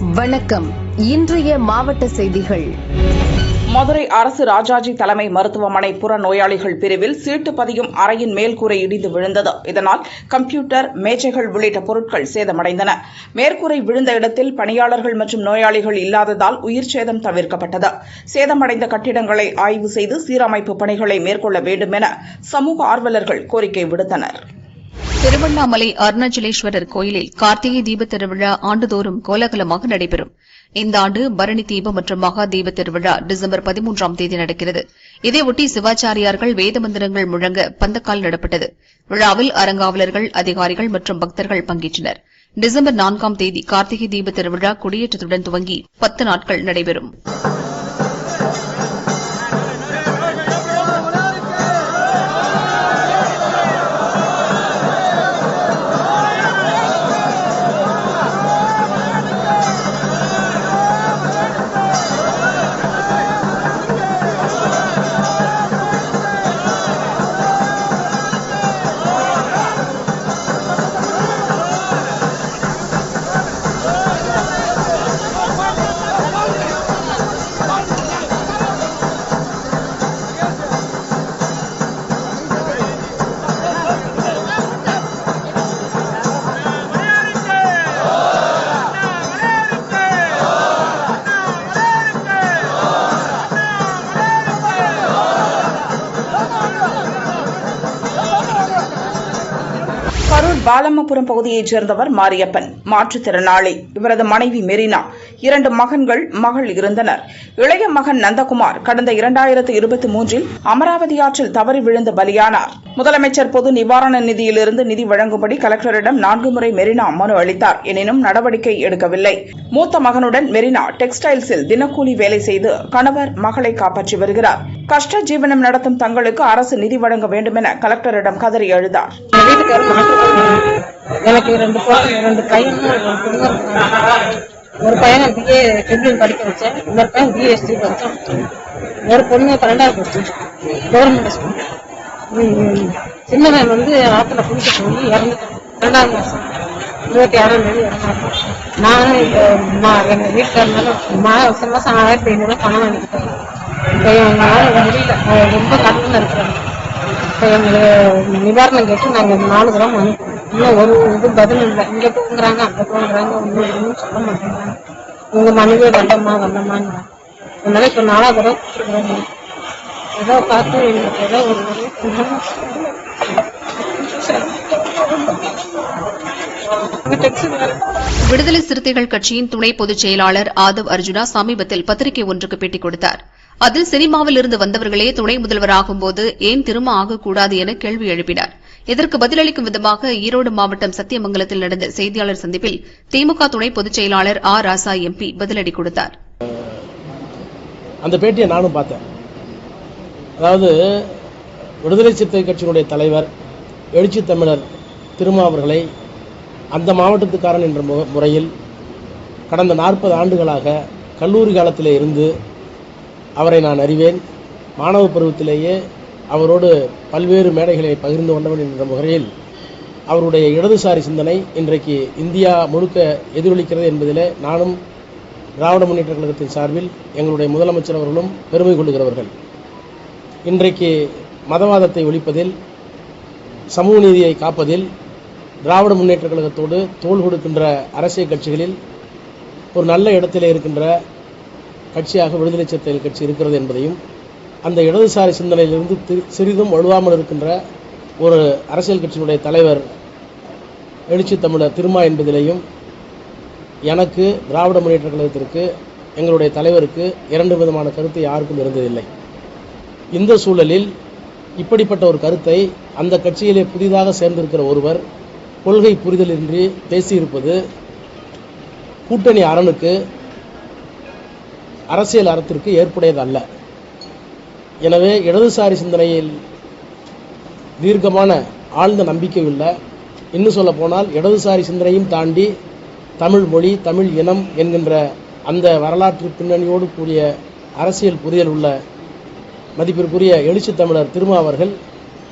வணக்கம். இன்றைய மாவட்ட செய்திகள். மதுரை அரசு ராஜாஜி தலைமை மருத்துவமனை புற நோயாளிகள் பிரிவில் சீட்டு பதியும் அறையின் மேல்கூரை இடிந்து விழுந்தது. இதனால் கம்ப்யூட்டர் மேஜைகள் உள்ளிட்ட பொருட்கள் சேதமடைந்தன. மேற்கூரை விழுந்த இடத்தில் பணியாளர்கள் மற்றும் நோயாளிகள் இல்லாததால் உயிர் சேதம் தவிர்க்கப்பட்டது. சேதமடைந்த கட்டிடங்களை ஆய்வு செய்து சீரமைப்பு பணிகளை மேற்கொள்ள வேண்டும் என சமூக ஆர்வலர்கள் கோரிக்கை விடுத்தனர். திருவண்ணாமலை அருணாச்சலேஸ்வரர் கோயிலில் கார்த்திகை தீபத் திருவிழா ஆண்டுதோறும் கோலாகலமாக நடைபெறும். இந்த ஆண்டு பரணி தீபம் மற்றும் மகா தீப திருவிழா டிசம்பர் பதிமூன்றாம் தேதி நடக்கிறது. இதையொட்டி சிவாச்சாரியார்கள் வேத மந்திரங்கள் முழங்க பந்தக்கால் நடப்பட்டது. விழாவில் அரங்காவலர்கள் அதிகாரிகள் மற்றும் பக்தர்கள் பங்கேற்றனர். டிசம்பர் நான்காம் தேதி கார்த்திகை தீப திருவிழா கொடியேற்றத்துடன் துவங்கி பத்து நாட்கள் நடைபெறும். பாலம்மபுரம் பகுதியைச் சேர்ந்தவர் மாரியப்பன். மாற்றுத்திறனாளி. இவரது மனைவி மெரினா. இரண்டு மகன்கள் மகள் இருந்தனர். இளைய மகன் நந்தகுமார் கடந்த இரண்டாயிரத்து இருபத்தி மூன்றில் அமராவதி ஆற்றில் தவறி விழுந்து பலியானார். முதலமைச்சர் பொது நிவாரண நிதியிலிருந்து நிதி வழங்கும்படி கலெக்டரிடம் நான்கு முறை மெரினா மனு அளித்தார். எனினும் நடவடிக்கை எடுக்கவில்லை. மூத்த மகனுடன் மெரினா டெக்ஸ்டைல்ஸில் தினக்கூலி வேலை செய்து கணவர் மகளை காப்பாற்றி வருகிறார். கஷ்ட ஜீவனம் நடத்தும் தங்களுக்கு அரசு நிதி வழங்க வேண்டும் என கலெக்டரிடம் கதறி எழுதார் எனக்கு இரண்டு இரண்டு ரெண்டு ஒரு பையனை பிஏ ட்ரிபிள் படிக்க வச்சேன். இன்னொரு பையன் பிஎஸ்சி படித்தான் ஒரு பொண்ணு பன்னெண்டாவது படிச்சேன். கவர்மெண்ட் ஸ்கூல் சின்னவன் வந்து ஆற்றுல குளிக்க போய் இறந்துட்டான். ரெண்டாவது மாதம் இருபத்தி ஆறாம் தேதி இறந்தாங்க நானும் இப்போ மா எங்கள் வீட்டில் இருந்தாலும் மாசம் மாதம் ஆயிரத்தி ஐநூறுரூவா பணம் வாங்கிட்டேன் இப்போ எங்களால் முடியல. ரொம்ப கடன் இருக்கிறாங்க இப்போ எங்களுக்கு நிவாரணம் கேட்டு நாங்கள் நாலு கிராம் வாங்கிக்கிறோம் இன்னும் ஒரு இது பதில் இல்லை. இங்கே தூங்குறாங்க அங்கே தூங்குறாங்க ஒன்றும் எதுவும் சொல்ல மாட்டேங்கிறாங்க. உங்கள் மனைவியை வந்தம்மா வந்தம்மான்னு. அதனால இப்போ நாலாவது தடவை கொடுத்துருக்குறாங்க ஏதோ பார்த்து எங்களுக்கு ஏதோ ஒரு விடுதலை சிறுத்தைகள் கட்சியின் துணை பொதுச் செயலாளர் ஆதவ் அர்ஜுனா சமீபத்தில் பத்திரிகை ஒன்றுக்கு பேட்டி கொடுத்தார். அதில் சினிமாவில் இருந்து வந்தவர்களே துணை முதல்வராகும்போது ஏன் திரும்ப ஆகக்கூடாது என கேள்வி எழுப்பினார். இதற்கு பதிலளிக்கும் விதமாக ஈரோடு மாவட்டம் சத்தியமங்கலத்தில் நடந்த செய்தியாளர் சந்திப்பில் திமுக துணை பொதுச் செயலாளர் ஆர் ராசா எம்பி பதிலடி கொடுத்தார். அந்த பேட்டியை நானும் பார்த்தேன். அதாவது விடுதலை சிறுத்தை கட்சியினுடைய தலைவர் எழுச்சி தமிழர் திருமா அவர்களை அந்த மாவட்டத்துக்காரன் என்ற மு- முறையில் கடந்த நாற்பது ஆண்டுகளாக கல்லூரி காலத்திலே இருந்து அவரை நான் அறிவேன். மாணவ பருவத்திலேயே அவரோடு பல்வேறு மேடைகளை பகிர்ந்து கொண்டவன் என்ற முறையில் அவருடைய இடதுசாரி சிந்தனை இன்றைக்கு இந்தியா முழுக்க எதிரொலிக்கிறது என்பதிலே நானும் திராவிட முன்னேற்ற கழகத்தின் சார்பில் எங்களுடைய முதலமைச்சர் அவர்களும் பெருமை கொள்ளுகிறவர்கள். இன்றைக்கு மதவாதத்தை ஒழிப்பதில் சமூக நீதியை காப்பதில் திராவிட முன்னேற்ற கழகத்தோடு தோள் கொடுக்கின்ற அரசியல் கட்சிகளில் ஒரு நல்ல இடத்திலே இருக்கின்ற கட்சியாக விடுதலை சிறுத்தைகள் கட்சி இருக்கிறது என்பதையும் அந்த இடதுசாரி சிந்தனையிலிருந்து சிறிதும் வலுவாமல் இருக்கின்ற ஒரு அரசியல் கட்சியினுடைய தலைவர் எழுச்சி தமிழர் திருமா என்பதிலேயும் எனக்கு திராவிட முன்னேற்ற கழகத்திற்கு எங்களுடைய தலைவருக்கு இரண்டு விதமான கருத்து யாருக்கும் இருந்ததில்லை. இந்த சூழலில் இப்படிப்பட்ட ஒரு கருத்தை அந்த கட்சியிலே புதிதாக சேர்ந்திருக்கிற ஒருவர் கொள்கை புரிதலின்றி பேசியிருப்பது கூட்டணி அரணுக்கு அரசியல் அறத்திற்கு ஏற்புடையதல்ல. எனவே இடதுசாரி சிந்தனையில் தீர்க்கமான ஆழ்ந்த நம்பிக்கை இல்லை இன்னும் சொல்ல போனால் இடதுசாரி சிந்தனையும் தாண்டி தமிழ் மொழி தமிழ் இனம் என்கின்ற அந்த வரலாற்று பின்னணியோடு கூடிய அரசியல் புரிதல் உள்ள மதிப்பிற்குரிய எழுச்சி தமிழர் திருமா அவர்கள்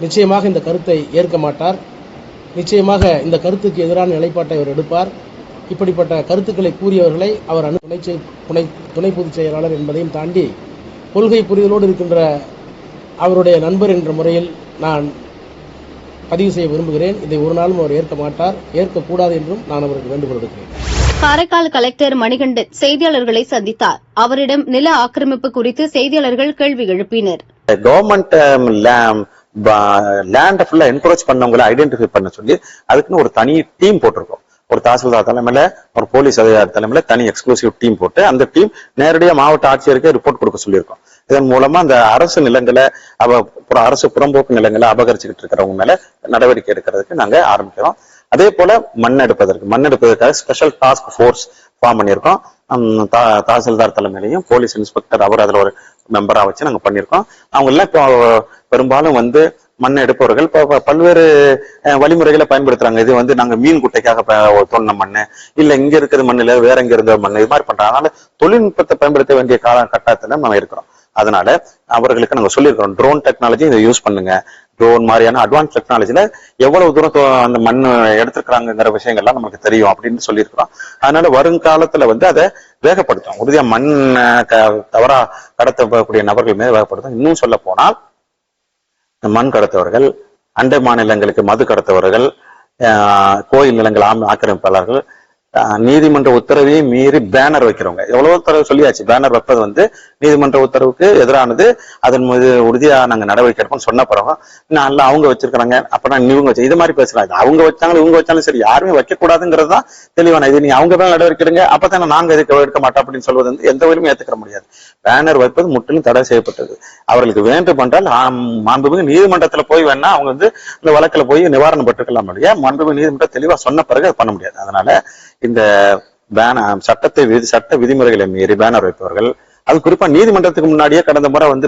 நிச்சயமாக இந்த கருத்தை ஏற்க மாட்டார். நிச்சயமாக இந்த கருத்துக்கு எதிரான நிலைப்பாட்டை அவர் எடுப்பார். இப்படிப்பட்ட கருத்துக்களை கூறியவர்களை அவர் அனு துணை துணை துணை பொதுச் செயலாளர் என்பதையும் தாண்டி கொள்கை புரிதலோடு இருக்கின்ற அவருடைய நண்பர் என்ற முறையில் நான் பதிவு செய்ய விரும்புகிறேன். இதை ஒரு நாளும் அவர் ஏற்க மாட்டார். ஏற்கக்கூடாது என்றும் நான் அவருக்கு வேண்டுகோள் விடுக்கிறேன். காரைக்கால் கலெக்டர் மணிகண்டன் செய்தியாளர்களை சந்தித்தார். அவரிடம் நில ஆக்கிரமிப்பு குறித்து செய்தியாளர்கள் கேள்வி எழுப்பினர். கவர்மெண்ட் லேண்ட ஃபுல்லா என்கரேஜ் பண்ணவங்களை ஐடென்டிஃபை பண்ண சொல்லி அதுக்குன்னு ஒரு தனி டீம் போட்டிருக்கோம். ஒரு தாசில்தார் தலைமையில ஒரு போலீஸ் அதிகாரி தலைமையில தனி எக்ஸ்க்ளூசிவ் டீம் போட்டு அந்த டீம் நேரடியாக மாவட்ட ஆட்சியருக்கு ரிப்போர்ட் கொடுக்க சொல்லியிருக்கோம். இதன் மூலமா அந்த அரசு நிலங்களை அவ புற- அரசு புறம்போக்கு நிலங்களை அபகரிச்சுக்கிட்டு இருக்கிறவங்க மேல நடவடிக்கை எடுக்கிறதுக்கு நாங்க ஆரம்பிக்கிறோம். அதே போல மண் எடுப்பதற்கு மண் எடுப்பதற்காக ஸ்பெஷல் டாஸ்க் ஃபோர்ஸ் ஃபார்ம் பண்ணியிருக்கோம் தா- தாசில்தார் தலைமையிலையும் போலீஸ் இன்ஸ்பெக்டர் அவர் அதில் ஒரு மெம்பராக வச்சு நாங்கள் பண்ணியிருக்கோம். அவங்க எல்லாம் இப்போ பெரும்பாலும் வந்து மண் எடுப்பவர்கள். இப்போ பல்வேறு வழிமுறைகளை பயன்படுத்துறாங்க. இது வந்து நாங்க மீன் குட்டைக்காக ப- தோண்டின மண்ணு இல்ல இங்க இருக்கிற மண்ணில் வேற எங்க இருந்த மண்ணு இது மாதிரி பண்றாங்க அதனால தொழில்நுட்பத்தை பயன்படுத்த வேண்டிய கால கட்டத்தில் நம்ம இருக்கிறோம். அதனால அவர்களுக்கு நாங்க சொல்லியிருக்கிறோம் ட்ரோன் டெக்னாலஜி இதை யூஸ் பண்ணுங்க. ட்ரோன் மாதிரியான அட்வான்ஸ் டெக்னாலஜில எவ்வளவு தூரம் அந்த மண் எடுத்துக்கிறாங்கிற விஷயங்கள்லாம் நமக்கு தெரியும் அப்படின்னு சொல்லியிருக்கிறோம். அதனால வருங்காலத்துல வந்து அதை வேகப்படுத்தும் உறுதியா மண் க- தவறா கடத்தக்கூடிய நபர்கள் மீது வேகப்படுத்தும் இன்னும் சொல்ல போனால் மண் கடத்தவர்கள் அண்டை மாநிலங்களுக்கு மது கடத்தவர்கள் ஆஹ், கோயில் நிலங்கள் ஆக்கிரமிப்பாளர்கள் நீதிமன்ற உத்தரவையும் மீறி பேனர் வைக்கிறவங்க. எவ்வளவோ தடவை சொல்லியாச்சு பேனர் வைப்பது வந்து நீதிமன்ற உத்தரவுக்கு எதிரானது அதன் மீது உறுதியா நாங்க நடவடிக்கை எடுப்போம் சொன்ன பிறகு நல்லா அவங்க வச்சிருக்கிறாங்க அப்பதான் இவங்க வச்சு இது மாதிரி பேசுறாங்க அவங்க வச்சாங்களும் இவங்க வச்சாலும் சரி யாருமே வைக்க கூடாதுங்கிறது தான் தெளிவான இது. நீ அவங்க மேல நடவடிக்கை எடுங்க அப்பதான் நாங்க இதுக்கு எடுக்க மாட்டோம் அப்படின்னு சொல்வது வந்து எந்த வழியும் ஏத்துக்கிற முடியாது. பேனர் வைப்பது முற்றிலும் தடை செய்யப்பட்டது. அவர்களுக்கு வேண்டும் என்றால் மாண்புமிகு நீதிமன்றத்துல போய் வேணா அவங்க வந்து இந்த வழக்குல போய் நிவாரணம் பெற்றுக்கலாம். இல்லையா மாண்புமிகு நீதிமன்றம் தெளிவா சொன்ன பிறகு அது பண்ண முடியாது. அதனால இந்த பேன சட்டத்தை விதி சட்ட விதிமுறைகளை மீறி பேனர் வைப்பவர்கள் அது குறிப்பா நீதிமன்றத்துக்கு முன்னாடியே கடந்த முறை வந்து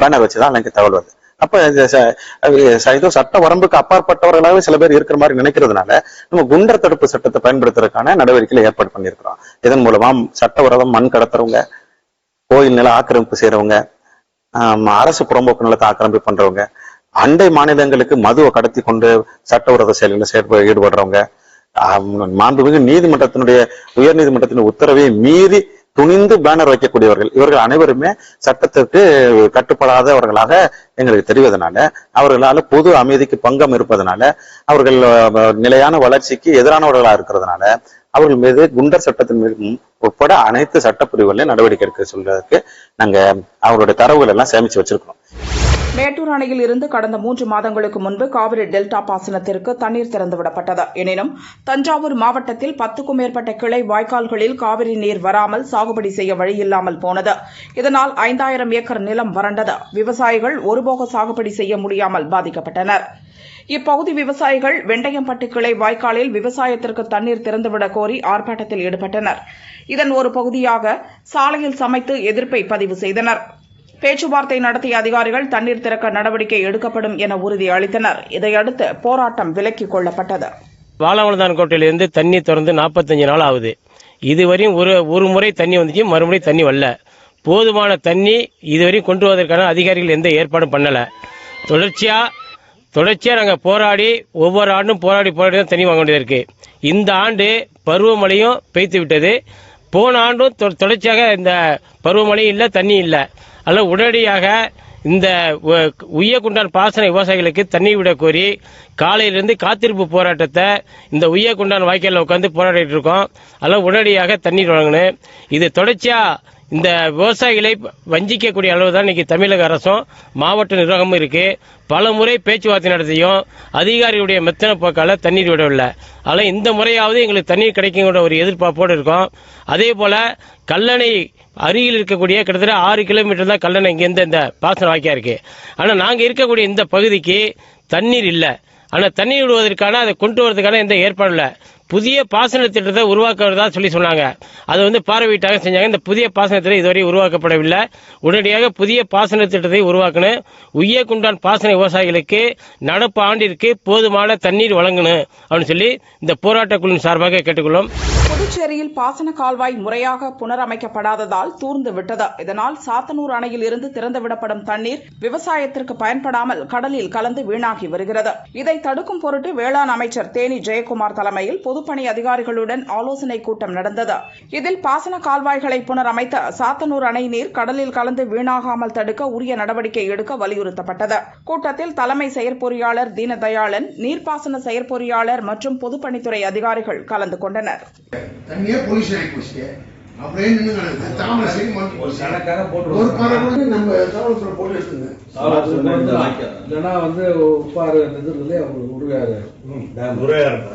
பேனர் வச்சுதான் எனக்கு தகவல் வருது. அப்ப ச- ஏதோ சட்ட வரம்புக்கு அப்பாற்பட்டவர்களாகவே சில பேர் இருக்கிற மாதிரி நினைக்கிறதுனால நம்ம குண்டர் தடுப்பு சட்டத்தை பயன்படுத்துறதுக்கான நடவடிக்கைகளை ஏற்பாடு பண்ணியிருக்கிறோம். இதன் மூலமா சட்டவிரோதம் மண் கடத்துறவங்க கோயில் நில ஆக்கிரமிப்பு செய்யறவங்க அரசு புறம்போக்கு நிலத்தை ஆக்கிரமிப்பு பண்றவங்க அண்டை மாநிலங்களுக்கு மதுவை கடத்தி கொண்டு சட்டவிரோத செயல்களில் செயற்ப ஈடுபடுறவங்க மாண்புமிகு நீதிமன்றத்தினுடைய உயர் நீதிமன்றத்தின் உத்தரவை மீறி துணிந்து பேனர் வைக்கக்கூடியவர்கள் இவர்கள் அனைவருமே சட்டத்திற்கு கட்டுப்படாதவர்களாக எங்களுக்கு தெரிவதனால அவர்களால பொது அமைதிக்கு பங்கம் இருப்பதனால அவர்கள் நிலையான வளர்ச்சிக்கு எதிரானவர்களா இருக்கிறதுனால அவர்கள் மீது குண்டர் சட்டத்தின் மீது உட்பட அனைத்து சட்டப்பிரிவுகளையும் நடவடிக்கை எடுக்க சொல்றதுக்கு நாங்க அவருடைய தரவுகள் எல்லாம் சேமிச்சு வச்சிருக்கிறோம். மேட்டூர் அணையில் இருந்து கடந்த மூன்று மாதங்களுக்கு முன்பு காவிரி டெல்டா பாசனத்திற்கு தண்ணீர் திறந்துவிடப்பட்டது எனினும் தஞ்சாவூர் மாவட்டத்தில் பத்துக்கும் மேற்பட்ட கிளை வாய்க்கால்களில் காவிரி நீர் வராமல் சாகுபடி செய்ய வழியில்லாமல் போனது. இதனால் ஐந்தாயிரம் ஏக்கர் நிலம் வறண்டது. விவசாயிகள் ஒருபோக சாகுபடி செய்ய முடியாமல் பாதிக்கப்பட்டனர். இப்பகுதி விவசாயிகள் வெண்டையம்பட்டு கிளை வாய்க்காலில் விவசாயத்திற்கு தண்ணீர் திறந்துவிடக் கோரி ஆர்ப்பாட்டத்தில் ஈடுபட்டனர். இதன் ஒரு பகுதியாக சாலையில் சமைத்து எதிர்ப்பை பதிவு செய்தனர். பேச்சுவார்த்தை நடத்திய அதிகாரிகள் தண்ணீர் திறக்க நடவடிக்கை எடுக்கப்படும் என உறுதி அளித்தனர் இதையடுத்து போராட்டம் விலக்கிக் கொள்ளப்பட்டது. வாழவளதான் கோட்டையிலிருந்து தண்ணி திறந்து நாற்பத்தஞ்சு நாள் ஆகுது. இதுவரையும் ஒரு ஒரு முறை தண்ணி வந்துச்சு மறுமுறை தண்ணி வரல. போதுமான தண்ணி இதுவரையும் கொண்டு வருவதற்கான அதிகாரிகள் எந்த ஏற்பாடும் பண்ணலை. தொடர்ச்சியாக தொடர்ச்சியாக நாங்கள் போராடி ஒவ்வொரு ஆண்டும் போராடி போராடி தான் தண்ணி வாங்க வேண்டியது இருக்குது இந்த ஆண்டு பருவமழையும் பெய்த்து விட்டது. போன ஆண்டும் தொ- தொடர்ச்சியாக இந்த பருவமழை இல்லை தண்ணி இல்லை. அதனால் உடனடியாக இந்த உய்யக்குண்டான் பாசன விவசாயிகளுக்கு தண்ணி விட கோரி காலையிலிருந்து காத்திருப்பு போராட்டத்தை இந்த உய்யக்குண்டான் வாய்க்காலில் உட்காந்து போராடிட்டு இருக்கோம். அதெல்லாம் உடனடியாக தண்ணீர் வழங்கணும். இது தொடர்ச்சியாக இந்த விவசாயிகளை வஞ்சிக்கக்கூடிய அளவு தான் இன்னைக்கு தமிழக அரசும் மாவட்ட நிர்வாகமும் இருக்கு. பல முறை பேச்சுவார்த்தை நடத்தியும் அதிகாரிகளுடைய மெத்தன போக்கால தண்ணீர் விடவில்லை. ஆனால் இந்த முறையாவது எங்களுக்கு தண்ணீர் கிடைக்குங்கிற ஒரு எதிர்பார்ப்போடு இருக்கோம். அதே போல கல்லணை அருகில் இருக்கக்கூடிய கிட்டத்தட்ட ஆறு கிலோமீட்டர் தான் கல்லணை இங்கேருந்து இந்த பாசன வாக்கியா இருக்கு. ஆனால் நாங்கள் இருக்கக்கூடிய இந்த பகுதிக்கு தண்ணீர் இல்லை. ஆனால் தண்ணீர் விடுவதற்கான அதை கொண்டு வரதுக்கான எந்த ஏற்பாடும் இல்லை. புதிய பாசன திட்டத்தை உருவாக்குவதா சொல்லி சொன்னாங்க. அது வந்து பார்வையிட்டாக செஞ்சாங்க. இந்த புதிய பாசன திட்டம் இதுவரை உருவாக்கப்படவில்லை. உடனடியாக புதிய பாசன திட்டத்தை உருவாக்கணும். உய்யக்குண்டான் பாசன விவசாயிகளுக்கு நடப்பு ஆண்டிற்கு போதுமான தண்ணீர் வழங்கணும் அப்படின்னு சொல்லி இந்த போராட்ட குழுவின் சார்பாக கேட்டுக்கொள்ளும் புதுச்சேரியில் பாசன கால்வாய் முறையாக புனரமைக்கப்படாததால் தூர்ந்து விட்டது. இதனால் சாத்தனூர் அணையில் இருந்து திறந்துவிடப்படும் தண்ணீர் விவசாயத்திற்கு பயன்படாமல் கடலில் கலந்து வீணாகி வருகிறது. இதை தடுக்கும் பொருட்டு வேளாண் அமைச்சர் தேனி ஜெயக்குமார் தலைமையில் பொதுப்பணி அதிகாரிகளுடன் ஆலோசனைக் கூட்டம் நடந்தது. இதில் பாசன கால்வாய்களை புனரமைத்த சாத்தனூர் அணை நீர் கடலில் கலந்து வீணாகாமல் தடுக்க உரிய நடவடிக்கை எடுக்க வலியுறுத்தப்பட்டது. கூட்டத்தில் தலைமை செயற்பொறியாளர் தீனதயாளன் நீர்ப்பாசன செயற்பொறியாளர் மற்றும் பொதுப்பணித்துறை அதிகாரிகள் கலந்து கொண்டனர். அப்படியே நின்று தாமரை போச்சு ஒரு பறை கூட நம்ம தாமரத்துல போட்டு எடுத்துங்க இல்லைன்னா வந்து உப்பாறு இது இருக்குல்ல உங்களுக்கு உருவாரு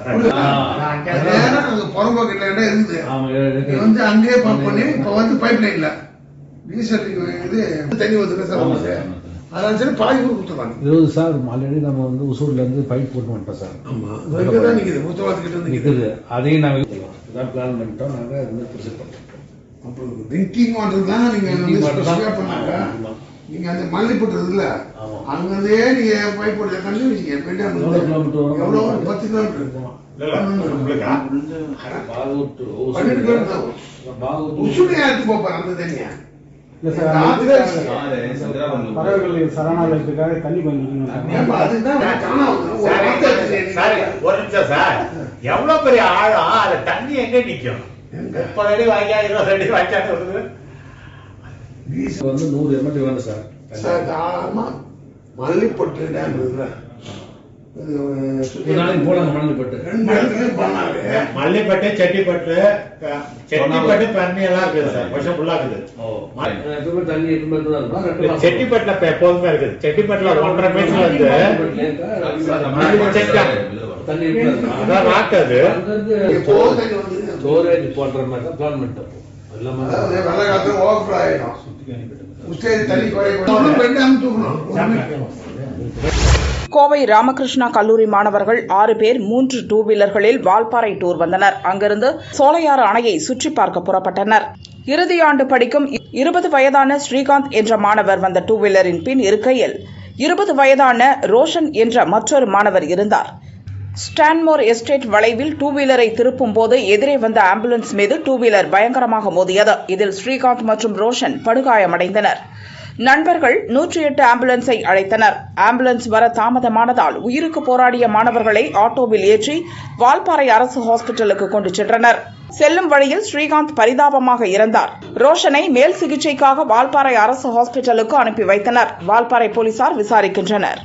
நேரா அங்க புறம்போக்கிட்ட இடம் இருக்குது. வந்து அங்கேயே பம்ப் பண்ணி இப்ப வந்து பைப் லைன்ல இது தண்ணி வந்து சார். அதான் சரி பாதி ஊர் கொடுத்துருவாங்க இருபது சார் ஆல்ரெடி நம்ம வந்து உசூர்ல இருந்து பைப் போட்டு வந்துட்டோம் சார். ஆமா. நிக்குது முத்தவாத்துக்கிட்ட நிக்குது. அதையும் நாங்க இதான் பிளான் பண்ணிட்டோம். நாங்க இருந்து ப்ரொசீட் பண்றோம் அப்புறம் ட்ரிங்கிங் வாட்டர் தான் நீங்க வந்து பண்ணாங்க. நீங்க அந்த மல்லிப்பட்டு இருக்குல்ல. அங்கிருந்தே நீங்க பைப் போட்டு தண்ணி வச்சுக்க போயிட்டு ஒரு பத்து கிலோமீட்டர் சரணாலயத்துக்காக தண்ணி ஒரு நிமிஷம் சார். எவ்வளவு பெரிய ஆழம்? அது தண்ணி எங்க நிக்கும்? முப்பது அடி வாங்கியா இருபது அடி வாங்கியான்னு வருது இது வந்து நூறு எம்எல்ஏ வேணும் சார் மல்லிப்பட்டு டேம் இருக்குல்ல மல்லிப்பட்டு செட்டிப்பட்டு செட்டிப்பட்டு தண்ணி எல்லாம் இருக்குது சார் வருஷம் ஃபுல்லா இருக்குது தண்ணி. செட்டிப்பட்டுல எப்போதுமே இருக்குது செட்டிப்பட்டுல ஒன்றரை மீட்டர் வந்து தண்ணி? அதான் ராக்கு அது. ஸ்டோரேஜ் போடுற மாதிரி தான் பிளான் பண்ணிட்டோம் வெள்ள காலத்துல ஆயிடும். குறைய கோவை ராமகிருஷ்ணா கல்லூரி மாணவர்கள் ஆறு பேர் மூன்று டூ வீலர்களில் வால்பாறை டூர் வந்தனர். அங்கிருந்து சோலையாறு அணையை சுற்றி பார்க்க புறப்பட்டனர். இறுதியாண்டு படிக்கும் இருபது வயதான ஸ்ரீகாந்த் என்ற மாணவர் வந்த டூ வீலரின் பின் இருக்கையில் இருபது வயதான ரோஷன் என்ற மற்றொரு மாணவர் இருந்தார். ஸ்டான்மோர் எஸ்டேட் வளைவில் டூ வீலரை திருப்பும் போது எதிரே வந்த ஆம்புலன்ஸ் மீது டூ வீலர் பயங்கரமாக மோதியது. இதில் ஸ்ரீகாந்த் மற்றும் ரோஷன் படுகாயமடைந்தனர். நண்பர்கள் நூற்றி எட்டு ஆம்புலன்ஸை அழைத்தனர். ஆம்புலன்ஸ் வர தாமதமானதால் உயிருக்கு போராடிய மாணவர்களை ஆட்டோவில் ஏற்றி வால்பாறை அரசு ஹாஸ்பிட்டலுக்கு கொண்டு சென்றனர். செல்லும் வழியில் ஸ்ரீகாந்த் பரிதாபமாக இறந்தார். ரோஷனை மேல் சிகிச்சைக்காக வால்பாறை அரசு ஹாஸ்பிட்டலுக்கு அனுப்பி வைத்தனர். வால்பாறை போலீசார் விசாரிக்கின்றனர்.